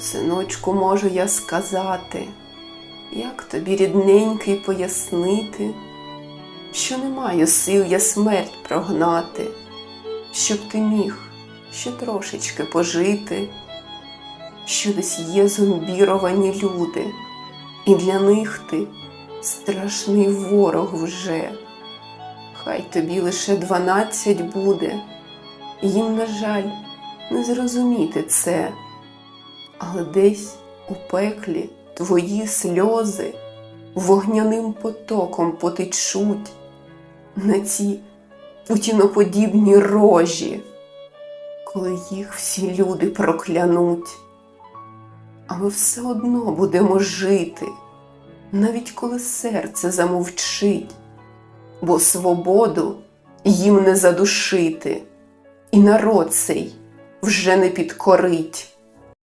Синочку, можу я сказати, як тобі рідненький пояснити, що не маю сил я смерть прогнати, щоб ти міг ще трошечки пожити, що десь є зомбіровані люди, і для них ти страшний ворог вже. Хай тобі лише дванадцять буде, їм, на жаль, не зрозуміти це, але десь у пеклі твої сльози вогняним потоком потечуть на ці путіноподібні рожі, коли їх всі люди проклянуть. А ми все одно будемо жити, навіть коли серце замовчить, бо свободу їм не задушити, і народ цей вже не підкорить.